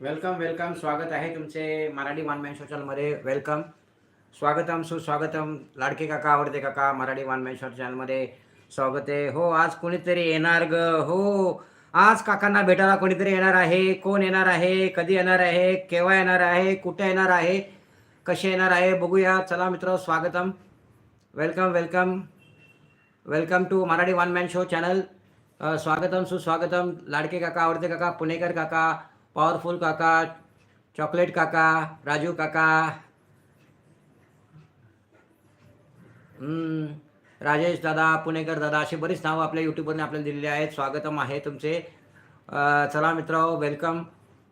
Welcome welcome. स्वागत आहे तुमचे मराठी वन मॅन चॅनलमध्ये वेलकम. स्वागतम सुस्वागतम. लाडके काका आवडते काका मराठी वन मॅन चॅनलमध्ये स्वागत आहे. हो आज कोणीतरी येणार ग. हो आज काकांना भेटायला कोणीतरी येणार आहे? कोण येणार आहे? कधी येणार आहे? केव्हा येणार आहे? कुठे येणार आहे? कसे येणार आहे? बघूया. चला मित्र स्वागतम. Welcome welcome. Welcome to Marathi one man show channel स्वागतम सुस्वागतम. लाडके काका आवडते काका पुणेकर काका पॉवरफुल काका चॉकलेट काका राजू काका राजेश दादा पुणेकर दादा असे बरीच नावं आपल्या यूट्यूबवरने आपल्याला दिलेली आहेत. स्वागतम आहे तुमचे. चला मित्र वेलकम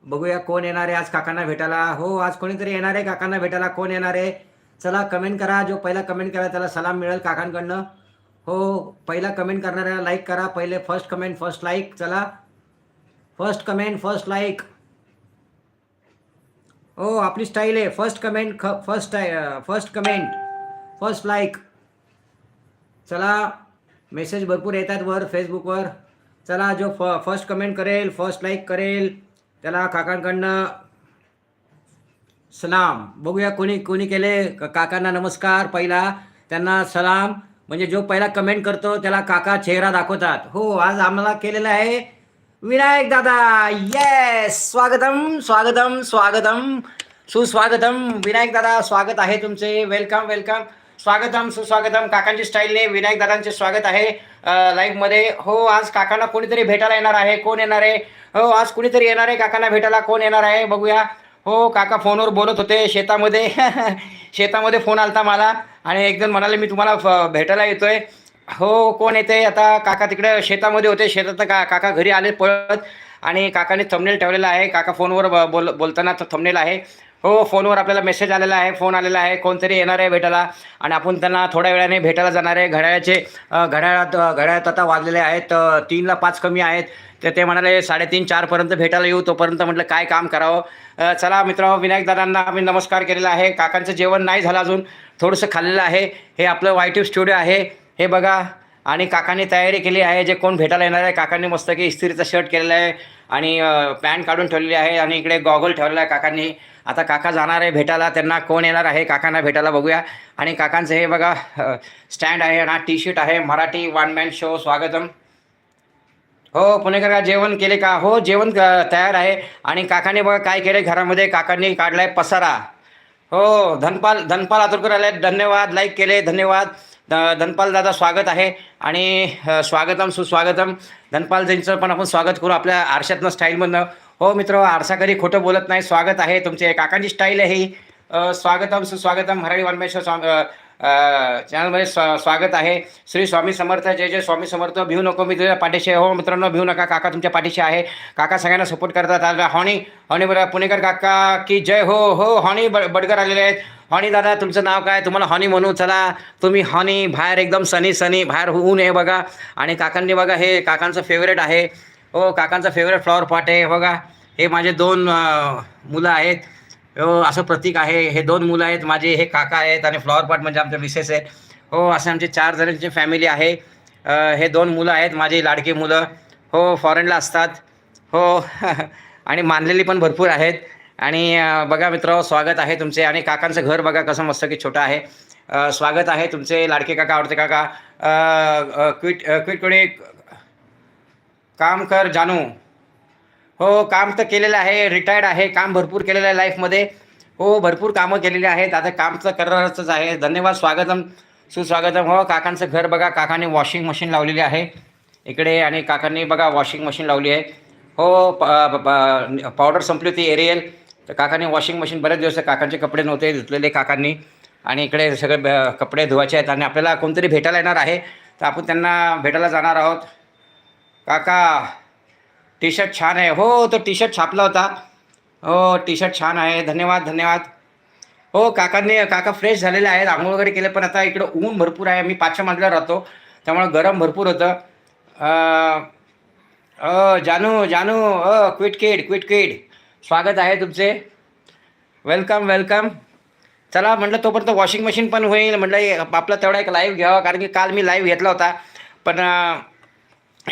बघूया कोण येणार आहे आज काकांना भेटायला. हो आज कोणीतरी येणार आहे काकांना भेटायला. कोण येणार आहे? चला कमेंट करा. जो पहिला कमेंट करा त्याला सलाम मिळेल काकांकडनं. हो पहिला कमेंट करणाऱ्याला लाईक करा. पहिले फर्स्ट कमेंट फर्स्ट लाईक चला. फर्स्ट कमेंट फर्स्ट लाईक हो आपली स्टाईल आहे. फर्स्ट कमेंट ख first first comment first like चला मेसेज भरपूर येतात वर फेसबुकवर चला जो फ फर्स्ट कमेंट करेल फर्स्ट लाईक करेल. त्याला काकांकडनं सलाम. बघूया कोणी कोणी केले. काकांना नमस्कार. पहिला त्यांना सलाम. म्हणजे जो पहिला कमेंट करतो त्याला काका चेहरा दाखवतात. हो आज आम्हाला केलेला आहे विनायक दादा येस स्वागतम स्वागतम स्वागतम सुस्वागतम. विनायक दादा स्वागत आहे तुमचे. वेलकम वेलकम स्वागतम सुस्वागतम. काकांची स्टाईलने विनायक दादांचे स्वागत आहे लाईव्हमध्ये हो आज काकांना कोणीतरी भेटायला येणार आहे? कोण येणार आहे? हो आज कुणीतरी येणार आहे काकांना भेटायला? कोण येणार आहे? बघूया. हो काका फोनवर बोलत होते शेतामध्ये. शेतामध्ये फोन आलता मला. आणि एक जण म्हणाले मी तुम्हाला फ- भेटायला येतोय. हो कोण येते आता काका तिकडे शेतामध्ये होते. शेतात का काका घरी आले पळत आणि काकाने थंबनेल ठेवलेला आहे. काका फोनवर ब- बोल बोलताना थंबनेल आहे. हो फोनवर आपल्याला मेसेज आलेला आहे. फोन आलेला आहे. कोणतरी येणार आहे भेटायला आणि आपण त्यांना थोड्या वेळाने भेटायला जाणार आहे. घड्याळाचे घड्याळात घड्याळात आता वाजलेले आहेत. तीनला पाच कमी आहेत. तर ते म्हणाले साडेतीन चारपर्यंत भेटायला येऊ. तोपर्यंत म्हटलं काय काम करावं? चला मित्र विनायक दादांना आम्ही नमस्कार केलेला आहे. काकांचं जेवण नाही झालं अजून. थोडंसं खाल्लेलं आहे. हे आपलं वायट्यूब स्टुडिओ आहे. हे बघा आणि काकांनी तयारी केली आहे जे कोण भेटायला येणार आहे काकांनी मस्त की इस्त्रीचा शर्ट केलेला आहे आणि पॅन्ट काढून ठेवलेली आहे आणि इकडे गॉगल ठेवलेला आहे काकांनी. आता काका जाणार आहे भेटायला त्यांना कोण येणार आहे काकांना भेटायला बघूया. आणि काकांचं हे बघा स्टँड आहे आणि टी शर्ट आहे मराठी वन मॅन शो स्वागतम. हो पुणेकर का जेवण केले का? हो जेवण क- तयार आहे. आणि काकाने बघा काय केले घरामध्ये काकांनी काढलाय पसारा. हो धनपाल धनपाल आतुरकर आले धन्यवाद लाईक केले धन्यवाद. द धनपाल दादा स्वागत आहे. आणि स्वागतम सुस्वागतम. धनपालजींचं पण आपण स्वागत करू आपल्या आरशातनं स्टाईलमधनं. हो मित्र आरसा कधी खोटं बोलत नाही. स्वागत आहे तुमचे. काकांची स्टाईल आहे ही. स्वागतम सुस्वागतम. हराळी वनमेश्वर स्वाग चॅनलमध्ये स्वा स्वागत आहे. श्री स्वामी समर्थ. जय जय स्वामी समर्थ. भिवू नको मी तुझ्या पाठीशी हो मित्रांनो भिऊ नका. काका तुमच्या पाठीशी आहे. काका सगळ्यांना सपोर्ट करतात. आज हॉनी हॉनी बरं पुणेकर काका की जय. हो हो हॉणी बड बडकर आलेले आहेत. हॉनी दादा तुमचं नाव काय? तुम्हाला हॉनी म्हणू चला. तुम्ही हॉनी बाहेर एकदम सनी सनी बाहेर होऊन आहे बघा. आणि काकांनी बघा हे काकांचं फेवरेट आहे. हो काकांचं फेवरेट फ्लॉवर पॉट आहे बघा. हे माझे दोन मुलं आहेत. हो असं प्रतीक आहे. हे दोन मुलं आहेत. माझे हे काका आहेत आणि फ्लॉवर पॉट म्हणजे आमच्या मिसेस आहेत. हो असे आमचे चार जणांची फॅमिली आहे. हे दोन मुलं आहेत माझी लाडकी मुलं. हो फॉरेनला असतात. हो आणि मानलेली पण भरपूर आहेत. आणि बघा मित्र स्वागत आहे तुमचे आणि काकांचं घर बघा कसं मस्त की छोटं आहे. स्वागत आहे तुमचे लाडके काका आवडते काका. क्विट क्विट कोणी काम कर जानू. हो काम तर केलेलं आहे रिटायर्ड आहे काम भरपूर केलेलं आहे लाईफमध्ये हो भरपूर कामं केलेली आहेत आता काम तर करणारच आहे. धन्यवाद स्वागतम सुस्वागतम. हो काकांचं घर बघा काकाने वॉशिंग मशीन लावलेली आहे. इकडे आणि काकांनी बघा वॉशिंग मशीन लावली आहे. हो प- पावडर संपली होती एरियल तर काकांनी वॉशिंग मशीन बरेच दिवस काकांचे कपडे नव्हते धुतलेले काकांनी. आणि इकडे सगळे ब- कपडे धुवायचे आहेत आणि आपल्याला कोणतरी भेटायला येणार आहे. तर आपण त्यांना भेटायला जाणार आहोत. काका टी शर्ट छान आहे. हो तो टी शर्ट छापला होता. हो टी शर्ट छान आहे. धन्यवाद धन्यवाद. हो काकांनी काका फ्रेश झालेले आहेत. आंघोळ वगैरे केले पण आता इकडं ऊन भरपूर आहे. मी पाचशे मजल्यावर राहतो. त्यामुळे गरम भरपूर होतं. अ जानू जानू अ क्विट किड क्विट किड स्वागत आहे तुमचे. वेलकम वेलकम चला म्हटलं तोपर्यंत वॉशिंग मशीन पण होईल. म्हटलं आपला तेवढा एक लाईव्ह घ्यावा कारण की काल मी लाईव्ह घेतला होता. पण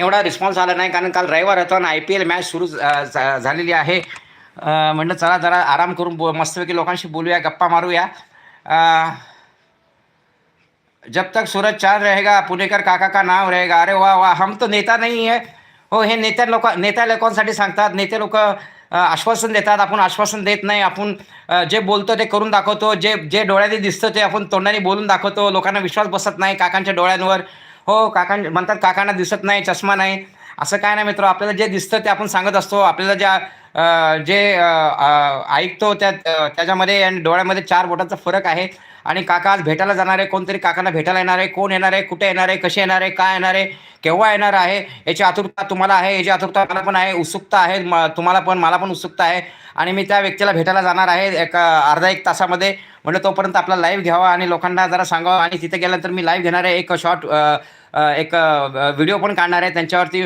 एवढा रिस्पॉन्स आला नाही कारण काल रविवार होता आणि आय पी एल मॅच सुरू झालेली आहे. म्हटलं म्हणलं चला जरा आराम करून बो मस्तपैकी लोकांशी बोलूया गप्पा मारूया. जब तक सूरज चांद रहेगा पुणेकर काका का नाव रहेगा? अरे वा वा हम तो नेता नाही आहे हो हे नेत्या लोक नेत्या लोकांसाठी सांगतात? नेते लोक आश्वासन देतात आपण आश्वासन देत नाही आपण जे बोलतो ते करून दाखवतो जे जे डोळ्याने दिसतं ते आपण तोंडाने बोलून दाखवतो लोकांना विश्वास बसत नाही काकांच्या डोळ्यांवर. हो काकां म्हणतात काकांना दिसत नाही चष्मा नाही. असं काय नाही मित्र आपल्याला जे दिसतं ते आपण सांगत असतो आपल्याला ज्या जे ऐकतो त्या त्याच्यामध्ये आणि डोळ्यामध्ये चार बोटांचा फरक आहे. आणि काका आज भेटायला जाणार आहे कोणतरी काकांना भेटायला येणार आहे कोण येणार आहे कुठे येणार आहे कसे येणार आहे काय येणार आहे केव्हा येणार आहे याची आतुरता तुम्हाला आहे याची आतुरता मला पण आहे उत्सुकता आहे म- तुम्हाला पण मला पण उत्सुकता आहे. आणि मी त्या व्यक्तीला भेटायला जाणार आहे एक अर्धा एक तासामध्ये. म्हटलं तोपर्यंत आपला लाईव्ह घ्यावा आणि लोकांना जरा सांगावं. आणि तिथे गेल्यानंतर मी लाईव्ह घेणार आहे एक शॉर्ट एक व्हिडिओ पण काढणार आहे. त्यांच्यावरती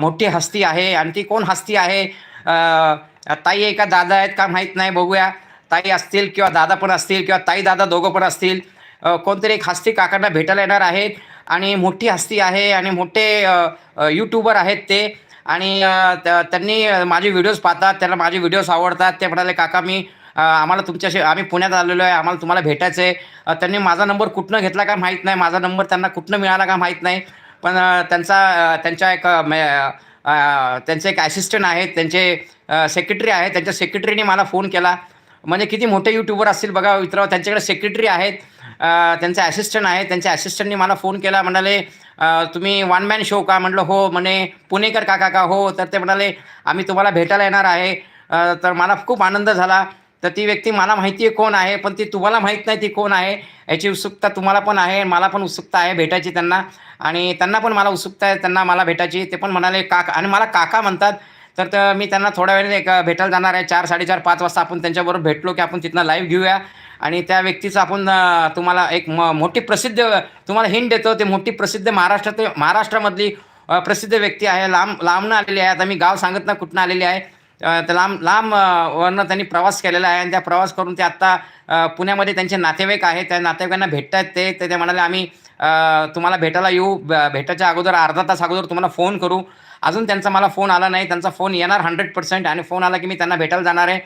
मोठी हस्ती आहे आणि ती कोण हस्ती आहे ताई आहे का? दादा आहेत का? माहीत नाही. बघूया. ताई असतील किंवा दादा पण असतील किंवा ताई दादा दोघं पण असतील. कोणतरी एक हस्ती काकांना भेटायला येणार आहेत आणि मोठी हस्ती आहे आणि मोठे यूट्यूबर आहेत ते. आणि त्या- त्यांनी माझे व्हिडिओज पाहतात. त्यांना माझे व्हिडिओज आवडतात. ते म्हणाले काका मी आम्हाला तुमच्याशी आम्ही पुण्यात आलेलो आहे. आम्हाला तुम्हाला भेटायचं आहे त्यांनी माझा नंबर कुठनं घेतला का माहीत नाही. माझा नंबर त्यांना कुठनं मिळाला का माहीत नाही. पण त्यांचा त्यांच्या एक त्यांचे एक ॲसिस्टंट आहेत त्यांचे सेक्रेटरी आहेत त्यांच्या सेक्रेटरीने मला फोन केला. म्हणजे किती मोठे यूट्यूबर असतील बघा मित्र त्यांच्याकडे सेक्रेटरी आहेत. त्यांचे ॲसिस्टंट आहेत त्यांच्या ॲसिस्टंटनी मला फोन केला म्हणाले तुम्ही वन मॅन शो का? म्हटलं हो म्हणे पुणेकर काका का? हो तर ते म्हणाले आम्ही तुम्हाला भेटायला येणार आहे. तर मला खूप आनंद झाला. तर ती व्यक्ती मला माहिती आहे कोण आहे पण ती तुम्हाला माहीत नाही ती कोण आहे. याची उत्सुकता तुम्हाला पण आहे मला पण उत्सुकता आहे भेटायची त्यांना. आणि त्यांना पण मला उत्सुकता आहे त्यांना मला भेटायची. ते पण म्हणाले काका आणि मला काका म्हणतात. तर तर मी त्यांना थोड्या वेळेने एक भेटायला जाणार आहे. चार साडेचार पाच वाजता आपण त्यांच्याबरोबर भेटलो की आपण तिथनं लाईव्ह घेऊया. आणि त्या व्यक्तीचं आपण तुम्हाला एक म मोठी प्रसिद्ध तुम्हाला हिंट देतो. ते मोठी प्रसिद्ध महाराष्ट्रात महाराष्ट्रामधली प्रसिद्ध व्यक्ती आहे. लांब लांबनं आलेली आहे. आता मी गाव सांगत ना कुठनं आलेली आहे. लांब लांब वरनं त्यांनी प्रवास केलेला आहे. आणि त्या प्रवास करून ते आत्ता पुण्यामध्ये त्यांचे नातेवाईक आहेत. त्या नातेवाईकांना भेटतात ते. ते म्हणाले आम्ही तुम्हाला भेटायला येऊ. भेटायच्या अगोदर अर्धा तास अगोदर तुम्हाला फोन करू. अजून त्यांचा मला फोन आला नाही. त्यांचा फोन येणार हंड्रेड पर्सेंट आणि फोन आला की मी त्यांना भेटायला जाणार आहे.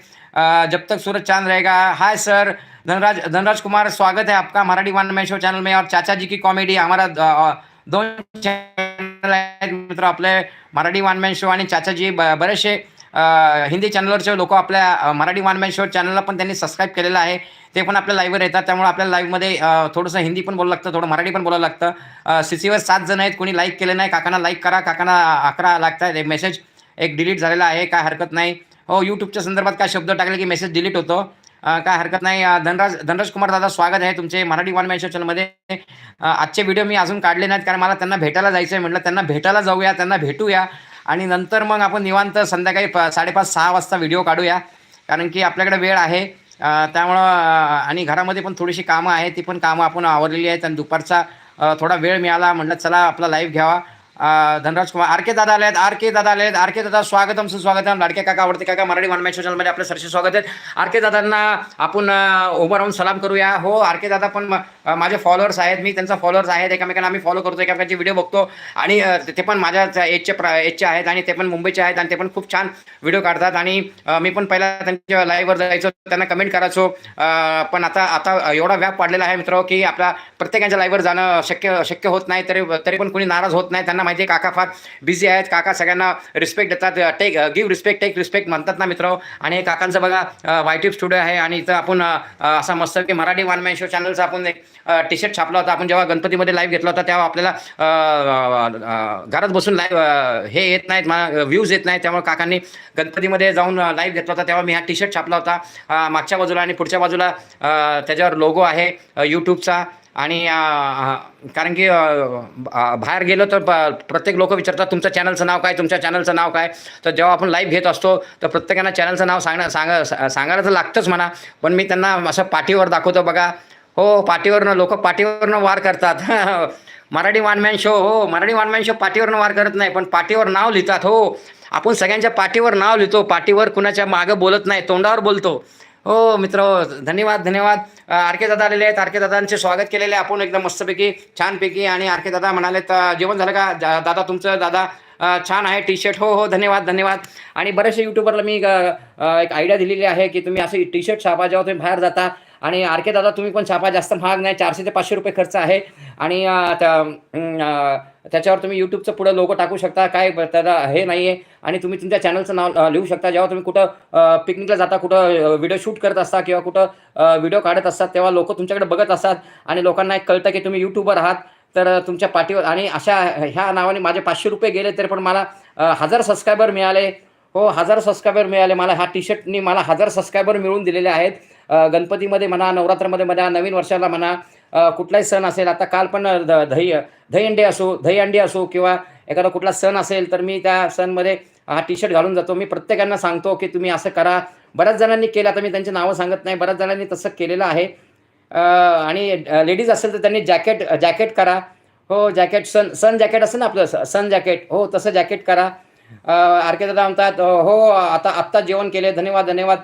जब तक सूरज चांद रहेगा. Hi sir. धनराज धनराज कुमार स्वागत है आपका Marathi one man show channel में और चाचा जी की कॉमेडी हमारा दोन चॅनल आहेत मित्र आपले मराठी वन मॅन शो आणि चाचाजी ब बरेचसे हिंदी चॅनलवरचे लोक आपल्या मराठी वन मॅन शो चॅनलला पण त्यांनी सबस्क्राईब केलेलं आहे. ते पण आपल्या लाईव्हवर येतात. त्यामुळे आपल्या लाईव्हमध्ये थोडंसं हिंदी पण बोलावं लागतं थोडं मराठी पण बोलावं लागतं. सी सीवर सात जण आहेत. कोणी लाईक केलं नाही. काकांना लाईक करा. काकांना अकरा लागतात एक मेसेज एक डिलीट झालेला आहे. काय हरकत नाही. हो यूट्यूबच्या संदर्भात काय शब्द टाकले की मेसेज डिलीट होतो. काय हरकत नाही. धनराज धनराज कुमार दादा स्वागत आहे तुमचे मराठी वन मॅन शो चॅनलमध्ये आजचे व्हिडिओ मी अजून काढले नाहीत. कारण मला त्यांना भेटायला जायचं आहे म्हटलं त्यांना भेटायला जाऊया. त्यांना भेटूया. आणि नंतर मग आपण निवांत संध्याकाळी प साडेपाच सहा वाजता व्हिडिओ काढूया. कारण की आपल्याकडे वेळ आहे. त्यामुळं आणि घरामध्ये पण थोडीशी कामं आहेत. ती पण कामं आपण आवरलेली आहेत. आणि दुपारचा थोडा वेळ मिळाला म्हटलं चला आपला लाईव्ह घ्यावा. धनराज कुमार आर के दादा आले आहेत आर के दादा आले आहेत आर के दादा स्वागतम सुस्वागतम लाडके काका आवडते काका मराठी वन मॅच चॅनलमध्ये आपलं सरसे स्वागत आहे. आर के दादांना आपण उभं राहून सलाम करूया. हो आर के दादा पण माझे फॉलोअर्स आहेत मी त्यांचा फॉलोअर्स आहेत एकामेकांना आम्ही फॉलो करतो एकामेकांचे व्हिडिओ बघतो. आणि ते पण माझ्या एजचे प्र एजचे आहेत आणि ते पण मुंबईचे आहेत आणि ते पण खूप छान व्हिडिओ काढतात. आणि मी पण पहिला त्यांच्या लाईव्हवर जायचो त्यांना कमेंट करायचो. पण आता आता एवढा व्याप पाडलेला आहे मित्र की आपल्या प्रत्येकाच्या लाईव्हवर जाणं शक्य शक्य होत नाही तरी तरी पण कोणी नाराज होत नाही. त्यांना माहिती आहे काका फार बिझी आहेत. काका सगळ्यांना रिस्पेक्ट देतात. Take give respect take respect म्हणतात ना मित्र. आणि काकांचं बघा वायट्यूब स्टुडिओ आहे आणि इथं आपण असा मस्त की मराठी वन मॅन शो चॅनलचा आपण एक टी शर्ट छापला होता. आपण जेव्हा गणपतीमध्ये लाईव्ह घेतला होता तेव्हा आपल्याला घरात बसून लाईव्ह हे येत नाहीत. व्ह्यूज येत नाहीत. त्यामुळे काकांनी गणपतीमध्ये जाऊन लाईव्ह घेतला होता. तेव्हा मी हा टी शर्ट छापला होता. मागच्या बाजूला आणि पुढच्या बाजूला त्याच्यावर लोगो आहे यूट्यूबचा आणि कारण की बाहेर गेलो तर प्रत्येक लोक विचारतात तुमच्या चॅनलचं नाव काय? तुमच्या चॅनलचं नाव काय? तर जेव्हा आपण लाईव्ह घेत असतो तर प्रत्येकांना चॅनलचं नाव सांगणं सांगा सांगायला तर लागतंच म्हणा. पण मी त्यांना असं पाठीवर दाखवतो बघा हो पाठीवरनं लोक पाठीवरनं वार करतात. मराठी वानमॅन शो हो मराठी वानमॅन शो पाठीवरनं वार करत नाही पण पाठीवर नाव लिहितात हो. आपण सगळ्यांच्या पाठीवर नाव लिहितो पाठीवर कुणाच्या मागं बोलत नाही तोंडावर बोलतो. हो मित्र धन्यवाद धन्यवाद. आर के दादा आलेले आहेत. आर के दादांचे स्वागत केलेले आहे. आपण एकदम मस्तपैकी छानपैकी आणि आर के दादा म्हणाले तर जेवण झालं का? जा- दादा तुमचं दादा छान आहे टी शर्ट हो हो धन्यवाद धन्यवाद. आणि बरेचसे युट्यूबरला मी एक आयडिया दिलेली आहे की तुम्ही असं टी शर्ट छापा जेव्हा तुम्ही बाहेर जाता. आणि आर के दादा तुम्ही पण छापा जास्त महाग नाही चारशे ते पाचशे रुपये खर्च आहे. आणि त्या- त्याच्यावर तुम्ही यूट्यूबचं पुढं लोगो टाकू शकता. काय त्याला हे नाही आहे आणि तुम्ही तुमच्या चॅनलचं नाव लिहू शकता. जेव्हा तुम्ही कुठं पिकनिकला जाता कुठं व्हिडिओ शूट करत असता किंवा कुठं व्हिडिओ काढत असतात तेव्हा लोक तुमच्याकडे बघत असतात. आणि लोकांना एक कळतं की तुम्ही यूट्यूबर आहात. तर तुमच्या पाठीवर आणि अशा ह्या नावाने माझे पाचशे रुपये गेले तरी पण मला हजार सबस्क्रायबर मिळाले. हो हजार सबस्क्रायबर मिळाले. मला ह्या टी शर्टनी मला हजार सबस्क्रायबर मिळवून दिलेले आहेत. गणपतीमध्ये म्हणा नवरात्रामध्ये म्हणा नवीन वर्षाला म्हणा कुठलाही सण असेल आता काल पण द दही दहीहंडी असो दहीहंडी असो किंवा एखादा कुठला सण असेल तर मी त्या सणमध्ये हा टी शर्ट घालून जातो. मी प्रत्येकांना सांगतो की तुम्ही असं करा. बऱ्याच जणांनी केलं आता मी त्यांची नावं सांगत नाही. बऱ्याच जणांनी तसं केलेलं आहे. आणि लेडीज असेल तर त्यांनी जॅकेट जॅकेट करा. हो जॅकेट सन सन जॅकेट असेल ना आपलं सन जॅकेट. हो तसं जॅकेट करा. आर के दादा म्हणतात हो, आता, आत्ता जेवण केले, धन्यवाद धन्यवाद.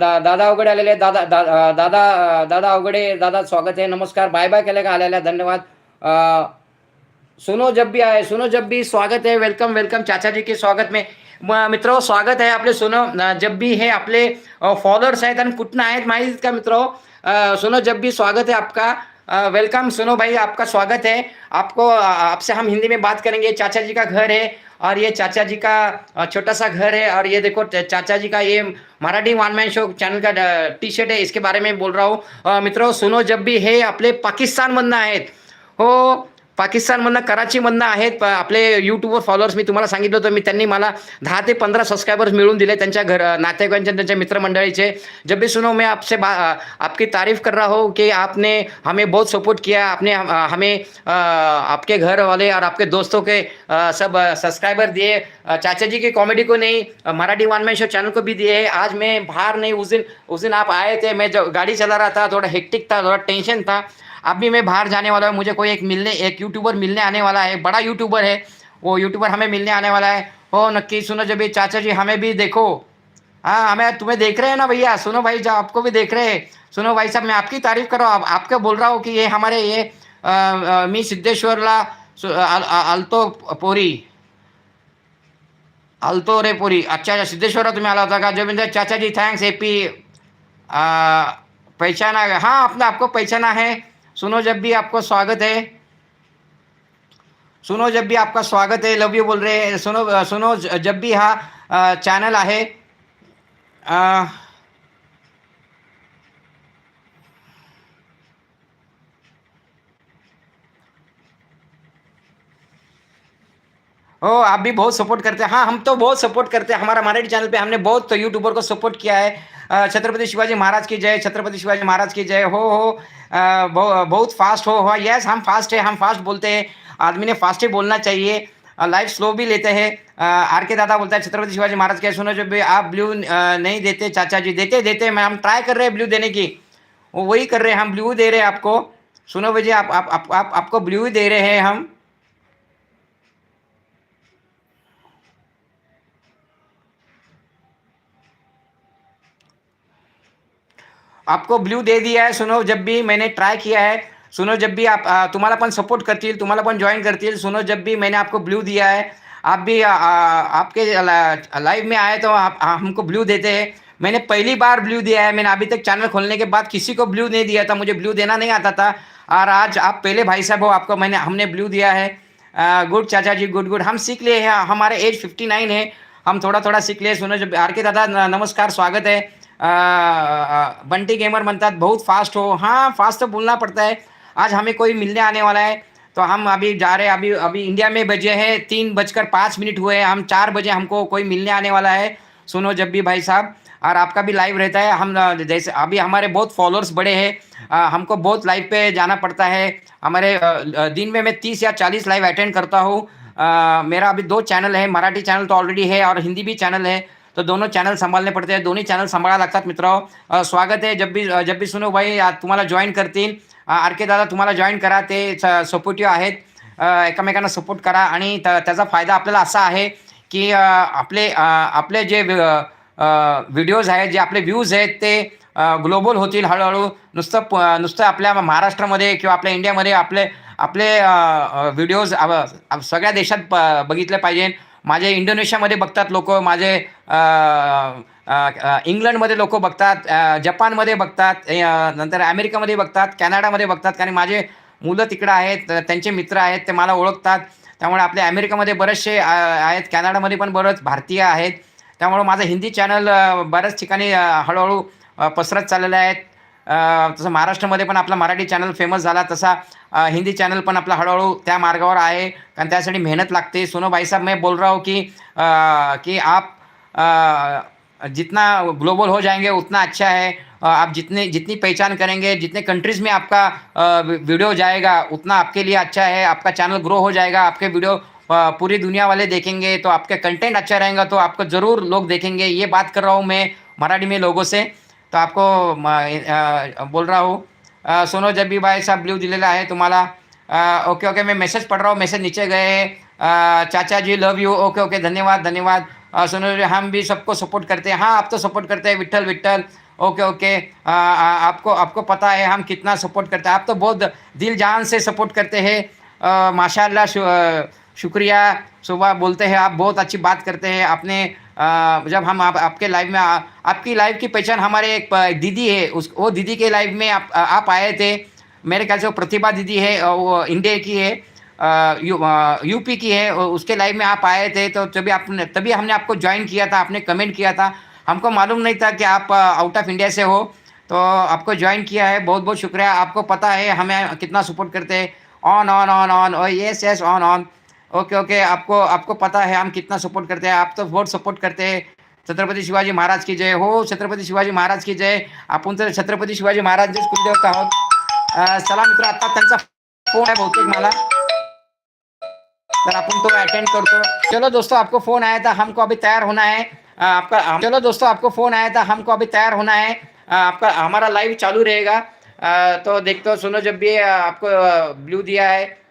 दा, दादा अवघडे आलेले, दादा, दा- दादा दादा अवघडे, दादा स्वागत आहे, नमस्कार, बाय बाय केले का आलेल्या, धन्यवाद. सुनो जब भी आए सुनो जब भी स्वागत है वेलकम वेलकम चाचा जी के स्वागत में. मित्रो, स्वागत आहे आपले सुनो जब भी हे आपले फॉलोअर्स आहेत आणि कुठनं आहेत माहिती का, मित्रो? सुनो जब भी स्वागत है आपका. वेलकम, सुनो भाई, आपका स्वागत है आपको आपसे हम हिंदी में बात करेंगे चाचा जी का घर है और ये चाचा जी का छोटा सा घर है और ये देखो चाचा जी का ये Marathi one man show channel का टी शर्ट है इसके बारे में बोल रहा हूँ। मित्रों सुनो जब भी हे आपले पाकिस्तानमधनं आहेत हो पाकिस्तानमधनं कराचीमधनं आहेत आपले यूट्यूबवर फॉलोअर्स मी तुम्हाला सांगितलं होतं मी त्यांनी मला दहा ते पंधरा सबस्क्रायबर्स मिळून दिले त्यांच्या घर नातेवाईकांचे त्यांच्या मित्रमंडळीचे. जब भी सुनो मैं आपसे बा- आपकी तारीफ कर रहा हूँ कि आपने हमें बहुत सपोर्ट किया आपने हमें आपके घर वाले और आपके दोस्तों के सब सब्सक्राइबर दिए। चाचा जी की कॉमेडी को नहीं Marathi one man show channel को भी दिए आज मैं बाहर नहीं उस दिन उस दिन आप आए थे मैं जब गाड़ी चला रहा था थोड़ा हेक्टिक था थोड़ा टेंशन था। अभी मैं बाहर जाने वाला हूँ मुझे कोई एक मिलने एक यूट्यूबर मिलने आने वाला है बड़ा यूट्यूबर है वो यूट्यूबर हमें मिलने आने वाला है। हो नक्की सुनो जब चाचा जी हमें भी देखो। हाँ हमें तुम्हें देख रहे हैं ना भैया? सुनो भाई जब आपको भी देख रहे हैं सुनो भाई साहब मैं आपकी तारीफ़ कर रहा हूँ। आप, आपको बोल रहा हूँ कि ये हमारे ये मी सिद्धेश्वरला सु- अल- अ- पोरी। आलतो रे पोरी। अच्छा अच्छा सिद्धेश्वर तुम्ही आला होता का ज़मीन चाचा जी थैंक्स एपी पहचाना हाँ अपना आपको पहचाना है। सुनो जब भी आपको स्वागत है। सुनो जब भी आपका स्वागत है लव यू बोल रहे हैं। सुनो सुनो जब भी हा चॅनल आहे हो आप भी बहुत सपोर्ट करते हैं। हाँ हम तो बहुत सपोर्ट करते हैं। हमारा मराठी चैनल पे हमने बहुत यूट्यूबर को सपोर्ट किया है। छत्रपति शिवाजी महाराज की जय छत्रपति शिवाजी महाराज की जय हो हो। बहु- बहुत फास्ट हो हो। यस हम फास्ट है हम फास्ट बोलते हैं। आदमी ने फास्ट ही बोलना चाहिए। लाइफ स्लो भी लेते हैं। आर के दादा बोलता है छत्रपति शिवाजी महाराज के सुनो जो भी आप ब्लू नहीं देते चाचा जी देते देते मैं हम ट्राई कर रहे हैं ब्लू देने की। वही कर रहे हैं हम ब्लू दे रहे हैं आपको। सुनो भैया आप आप, आप, आप आपको ब्लू ही दे रहे हैं हम। आपको ब्ल्यू दे दिया है सुनो जब भी मैंने ट्राई किया है सुनो जब भी आप आ, तुम्हाला पण सपोर्ट करतील तुम्हाला पण जॉईन करतील सुनो जब भी मैंने आपको ब्लू दिया है आप भी आ, आपके लाइव में आए तो आप हमको ब्लू देते हैं। मैंने पहली बार ब्लू दिया है मैंने अभी तक चैनल खोलने के बाद किसी को ब्लू नहीं दिया था मुझे ब्लू देना नहीं आता था। और आज आप पहले भाई साहब हो आपको मैंने हमने ब्लू दिया है। गुड चाचा जी गुड गुड हम सीख लिए हैं हमारे एज फिफ्टी नाइन है हम थोड़ा थोड़ा सीख लिए सुनो जब आर के दादा नमस्कार स्वागत है। बंटी गेमर म्हणतात बहुत फास्ट हो। हाँ फास्ट तो बोलना पड़ता है। आज हमें कोई मिलने आने वाला है तो हम अभी जा रहे अभी अभी इंडिया में बजे हैं, तीन बजकर पाँच मिनट हुए हैं। हम चार बजे हमको कोई मिलने आने वाला है। सुनो जब भी भाई साहब, और आपका भी लाइव रहता है। हम, जैसे अभी हमारे बहुत फॉलोअर्स बड़े हैं हमको बहुत लाइव पे जाना पड़ता है। हमारे दिन में मैं तीस या चालीस लाइव अटेंड करता हूँ। मेरा अभी दो चैनल है, मराठी चैनल तो ऑलरेडी है, और हिंदी भी चैनल है। तो दोनों चॅनल सांभाळणे पडते. दोन्ही चॅनल सांभाळायला लागतात मित्र. स्वागत आहे जब भी जब भी सुनो भाई. तुम्हाला जॉईन करतील. आर के दादा तुम्हाला जॉईन करा. ते सपोर्टिव्ह आहेत. एकमेकांना सपोर्ट करा. आणि त- त्याचा फायदा आपल्याला असा आहे की आपले आपले जे व्हिडिओज आहेत जे आपले व्ह्यूज आहेत ते ग्लोबल होतील हळूहळू. नुसतं प- नुसतं आपल्या महाराष्ट्रामध्ये किंवा आपल्या इंडियामध्ये आपले आपले व्हिडिओज सगळ्या देशात प बघितले पाहिजे. माझे इंडोनेशियामध्ये बघतात लोक माझे इंग्लंडमध्ये लोक बघतात जपानमध्ये बघतात नंतर अमेरिकामध्ये बघतात कॅनडामध्ये बघतात कारण माझे मुलं तिकडं आहेत त्यांचे मित्र आहेत ते मला ओळखतात. त्यामुळे आपल्या अमेरिकामध्ये बरेचसे आहेत कॅनडामध्ये पण बरंच भारतीय आहेत. त्यामुळं माझं हिंदी चॅनल बऱ्याच ठिकाणी हळूहळू पसरत चाललेलं आहे. तसं महाराष्ट्रामध्ये पण आपला मराठी चॅनल फेमस झाला. तसा हिंदी चॅनल पण आपला हळूहळू त्या मार्गावर आहे. कारण त्यासाठी मेहनत लागते. सोनो भाई साहब मैं बोल रहा हूँ की की कि आप जितना ग्लोबल हो जाएंगे उतना अच्छा है. आप जितने जितनी पहचान करेंगे जितने कंट्रीज में आपका वीडियो जाएगा उतना आपके लिए अच्छा है. आपका चैनल ग्रो हो जाएगा. आपके वीडियो पूरी दुनिया वाले देखेंगे तो आपका कंटेंट अच्छा रहेगा तो आपको ज़रूर लोग देखेंगे. ये बात कर रहा हूँ मैं मराठी में लोगों से. तो आपको बोल रहा हूँ सोनो जब भी भाई साहब ब्ल्यू दिलेला आहे तुम्हाला अ, ओके ओके मैं मैसेज पढ़ रहा हूँ मैसेज नीचे गए चाचा ji love you okay okay धन्यवाद धन्यवाद सोनू जी हम भी सबको सपोर्ट करते हैं। हाँ आप तो सपोर्ट करते हैं विट्ठल विट्ठल ओके ओके आपको आपको पता है हम कितना सपोर्ट करते हैं। आप तो बहुत दिल जान से सपोर्ट करते हैं माशाल्लाह शु, शुक्रिया सुबह बोलते हैं आप बहुत अच्छी बात करते हैं आपने जब हम आप, आपके लाइव में आ, आपकी लाइव की पहचान हमारे एक दीदी है उस वो दीदी के लाइव में आप आप आए थे। मेरे ख्याल से वो प्रतिभा दीदी है वो इंडिया की है यू यूपी की है उसके लाइव में आप आए थे तो तभी आपने तभी हमने आपको ज्वाइन किया था आपने कमेंट किया था। हमको मालूम नहीं था कि आप आउट ऑफ़ इंडिया से हो तो आपको ज्वाइन किया है। बहुत बहुत शुक्रिया। आपको पता है हमें कितना सपोर्ट करते हैं। On on on on yes yes on on okay okay आपको आपको पता है हम कितना सपोर्ट करते हैं, आप तो बहुत सपोर्ट करते हैं। छत्रपती शिवाजी महाराज की जय हो, छत्रपती शिवाजी महाराज की जय। तर छत्रपती शिवाजी महाराजचेच कुलदेवता आहोत चला मित्र आता त्यांचा फ़ोन आहे बहुतेक मला। तर अपन तो अटेंड करतो। चलो दोस्तों, आपको फ़ोन आया था, हमको अभी तैयार होना है। आपका चलो दोस्तों, आपको फ़ोन आया था, हमको अभी तैयार होना है। आपका, हमारा लाइव चालू रहेगा। तो देखते हो, सुनो, जब भी आपको ब्लू दिया है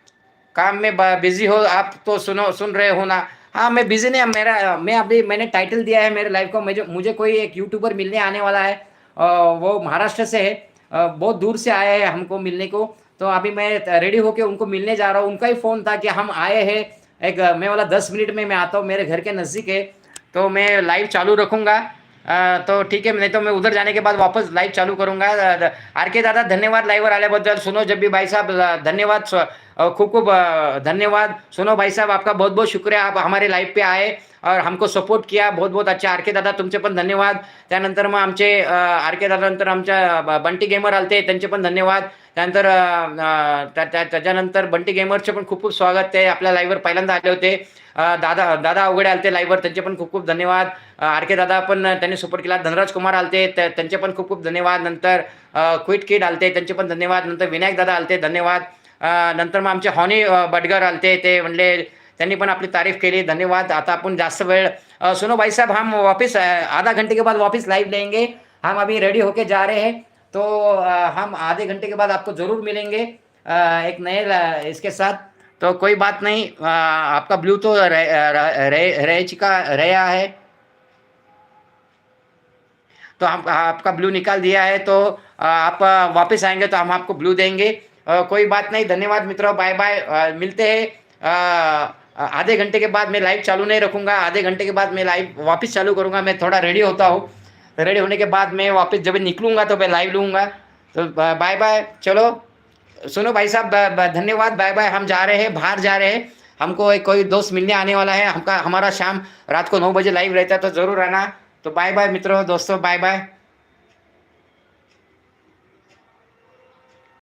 काम में बिज़ी हो, आप तो सुनो, सुन रहे हो ना। हाँ मैं बिज़ी नहीं मेरा, मैं अभी, मैंने टाइटल दिया है मेरे लाइव को, मुझे मुझे कोई एक यूट्यूबर मिलने आने वाला है वो महाराष्ट्र से है बहुत दूर से आया है हमको मिलने को तो अभी मैं रेडी होके उनको मिलने जा रहा हूँ। उनका ही फ़ोन था कि हम आए हैं, एक, मैं बोला दस मिनट में मैं आता हूँ, मेरे घर के नज़दीक है तो मैं लाइव चालू रखूँगा तो ठीक है, नहीं तो मैं उधर जाने के बाद वापस लाइव चालू करूँगा। आर के दादा, धन्यवाद लाइव लाईव्हवर आल्याबद्दल सुनो जब भी भाई साहब धन्यवाद खूब खूब खूप खूप धन्यवाद. सुनो भाई साहब आपका बहुत बहुत शुक्रिया आप हमारे लाइफ पे आए और हमको सपोर्ट किया बहुत बहुत अच्छा। आर के दादा तुमचे पण धन्यवाद। त्यानंतर मग आमचे आर के दादा नंतर आमच्या बंटी गेमर आलते त्यांचे पण धन्यवाद. त्यानंतर त्या- त्याच्यानंतर बंटी गेमरचे पण खूप खूप स्वागत ते आपल्या लाईव्हवर पहिल्यांदा आले होते. दादा दादा अवघडे आलते लाईव्हवर त्यांचे पण खूप खूप धन्यवाद. आर के दादा पण त्यांनी सपोर्ट केला. धनराज कुमार आलते त्यांचे पण खूप खूप धन्यवाद. नंतर क्विट किड आलते त्यांचे पण धन्यवाद. नंतर विनायक दादा आलते धन्यवाद. नंतर मग आमचे हॉनी बडगर आलते ते म्हणले त्यांनी पण आपली तारीफ़ केली धन्यवाद. आता आपण जास्त वेळ सुनो भाई साहब हम वापस आधा घंटे के बाद वापस लाइव लेंगे. हम अभी रेडी होके जा रहे हैं. तो हम आधे घंटे के बाद आपको ज़रूर मिलेंगे एक नए इसके साथ. तो कोई बात नहीं आपका ब्लू तो रह, रह, रह, रह है. तो हम आपका ब्लू निकाल दिया है तो आप वापस आएँगे तो हम आपको ब्लू देंगे. कोई बात नहीं, धन्यवाद मित्रों बाय बाय मिलते हैं। आधे घंटे के बाद मैं लाइव चालू नहीं रखूँगा, आधे घंटे के बाद मैं लाइव वापस चालू करूँगा, मैं थोड़ा रेडी होता हूँ। रेडी होने के बाद मैं वापस जब निकलूँगा तो मैं लाइव लूँगा। तो बाय बाय चलो, सुनो भाई साहब धन्यवाद। बाय बाय हम जा रहे हैं, बाहर जा रहे हैं। हमको एक कोई दोस्त मिलने आने वाला है। हमका, हमारा शाम रात को नौ बजे लाइव रहता है तो ज़रूर आना। तो बाय बाय मित्रों, दोस्तों बाय बाय